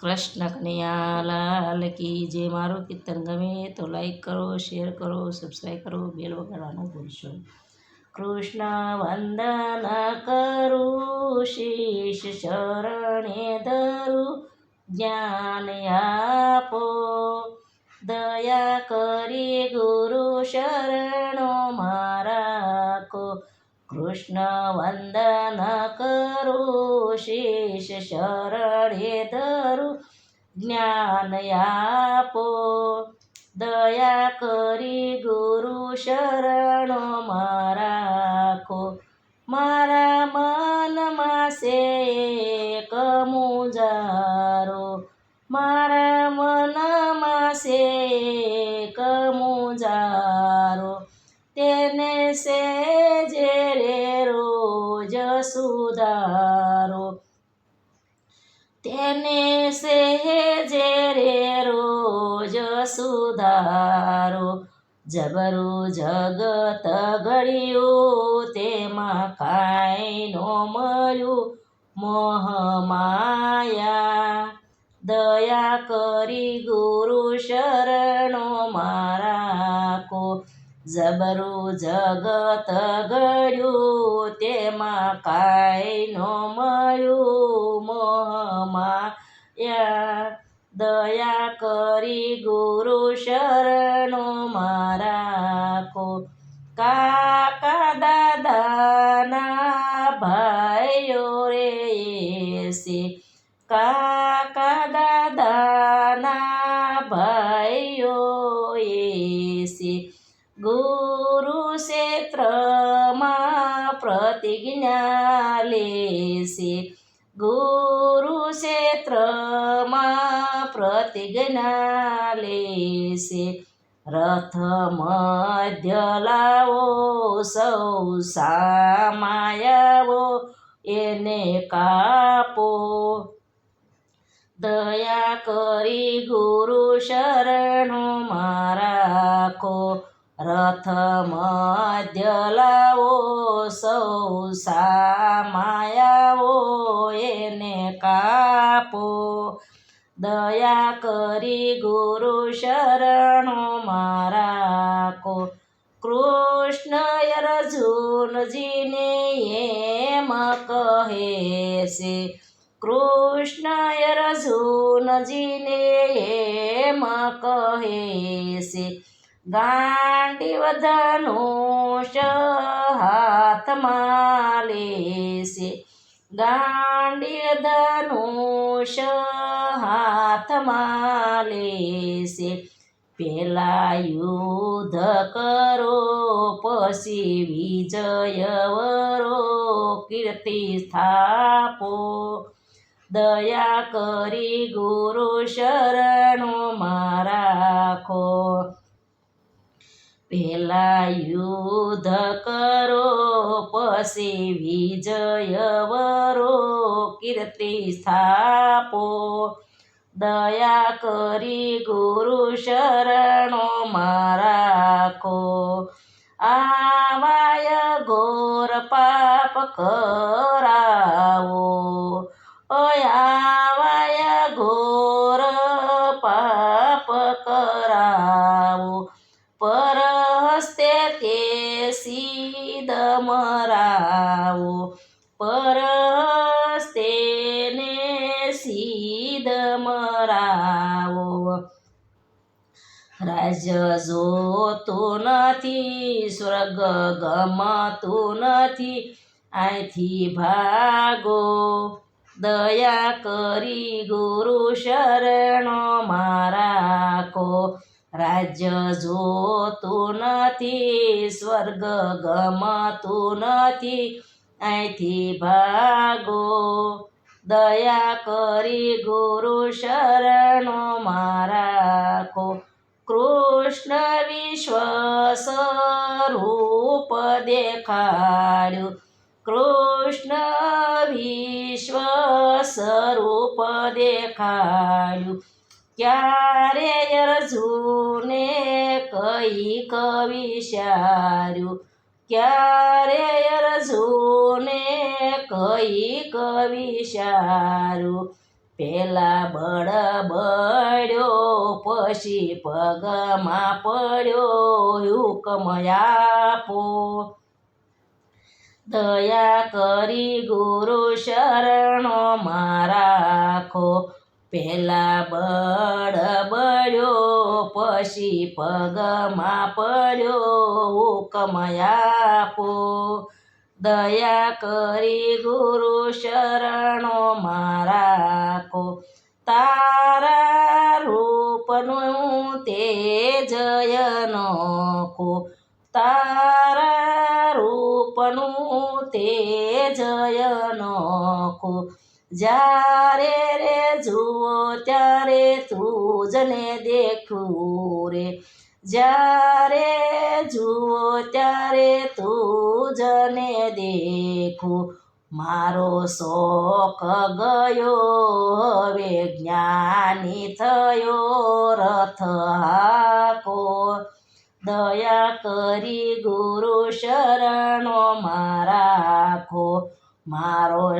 કૃષ્ણ કનૈયાલાલ કી જે મારું કીર્તન ગમે તો લાઈક કરો શેર કરો સબસ્ક્રાઈબ કરો બેલ વગાડવાનું ભૂલશો કૃષ્ણ વંદન કરું શીશ શરણે ધરું, જ્ઞાન આપો. દયા કરી ગુરુ શરણો મારા કૃષ્ણ વંદન કરું શીશ શરણે ધરું જ્ઞાન આપો દયા કરી ગુરુ શરણો મારાખો મારા મનમાં છે એક મુજારો મારા તેને સહેજે રે રોજ સુધારો. જબરું જગત ઘડ્યું તેમાં કાંઈ નો મળ્યું મોહ માયા. દયા કરી ગુરુ શરણો મારા. જબરું જગત ગળ્યું, તેમાં કાંઈ નો મળ્યું મોહમાયા. દયા કરી ગુરુ શરણો મારા કો. કાકા લેશે. ગુરુ ક્ષેત્રમાં પ્રતિજ્ઞા લેશે. રથ મધ્ય લાવો, સૌ સામાયાવો, એને કાપો. દયા કરી ગુરુ શરણો મારા કો રથ મધ્ય સૌ સામાયાઓ એને કાપો. દયા કરી ગુરુ શરણો મારા કો કૃષ્ણ અર્જુનજીને એમ કહે છે કૃષ્ણ અર્જુનજીને એમ કહે છે ગાંડી ધનુષ હાથમાં લેશે ગાંડી ધનુષ હાથમાં લેશે પેલા યુદ્ધ કરો, પછી વિજય વરો કીર્તિ સ્થાપો. દયા કરી ગુરુ શરણો મારા ખો પેલા યુદ્ધ કરો પછી વિજય વરો કીર્તિ સ્થાપો. દયા કરી ગુરુ શરણો મારાખો આવાય ઘોર પાપ કરાવો. ઓય રાજ્ય જોતું નથી, સ્વર્ગ ગમતું નથી. અહીંથી ભાગો, દયા કરી ગુરુ શરણો મારા કો રાજ્ય જોતું નથી, સ્વર્ગ ગમતું નથી. અહીંથી ભાગો, દયા કરી ગુરુ શરણો સ્વરૂપ દેખાડ્યું કૃષ્ણ વિશ્વ સ્વરૂપ દેખાડ્યું ક્યારે અર્જુને કંઈક વિચાર્યું ક્યારે અર્જુને કવિ વિચાર્યું પેલા બળબડ્યો પછી પગમાં પડ્યો હુકમ દયા કરી ગુરુ શરણો મારાખો પેલા બળબડ્યો પછી પગમાં પડ્યો હુકમ દયા કરી ગુરુ શરણો મારાખો તારા રૂપનું તેજયનખો તારા રૂપનું કો જ્યારે રે જુઓ ત્યારે તુજને દેખું રે. જ્યારે જુઓ ત્યારે તુજને દેખું. મારો શોખ ગયો, હવે જ્ઞાની થયો.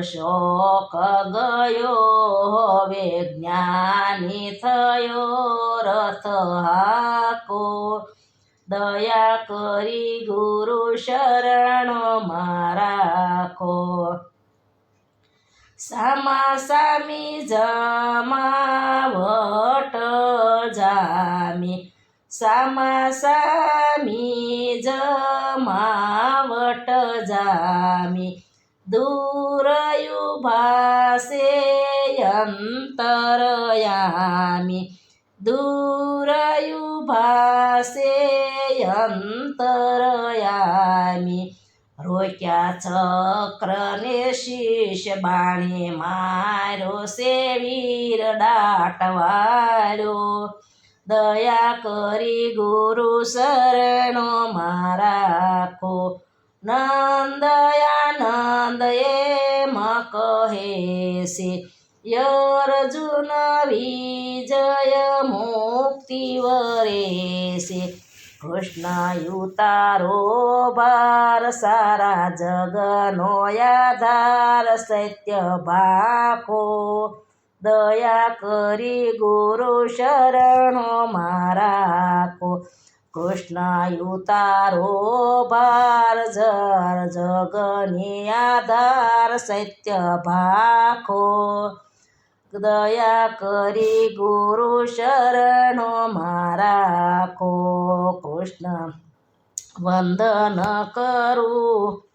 શોક ગયો હવે જ્ઞાની થયો રથ હાકો. દયા કરી ગુરુ શરણો મારાખો સામા સામી જમાવટ જામી. સામા સામી જમાવટ જામી. દૂરયુ ભાસે અંતરયામી દૂરયુ ભાસે અંતરયામી રોક્યા ચક્રને શીશ બાણે મારો સેવીર દાટવાળો દયા કરી ગુરુ શરણો મારાખો નંદયાનંદ એમ કહે છે યર્જુન વિજય મુક્તિ વરે છે કૃષ્ણ યુતારો ભાર સારા જગનો આધાર સત્ય ભાખો દયા કરી ગુરુ શરણો મારાખો કૃષ્ણ યુતારો ભાર જર જગની આધાર સત્ય ભાખો. દયા કરી ગુરુ શરણો મારાખો કૃષ્ણ વંદન કરું.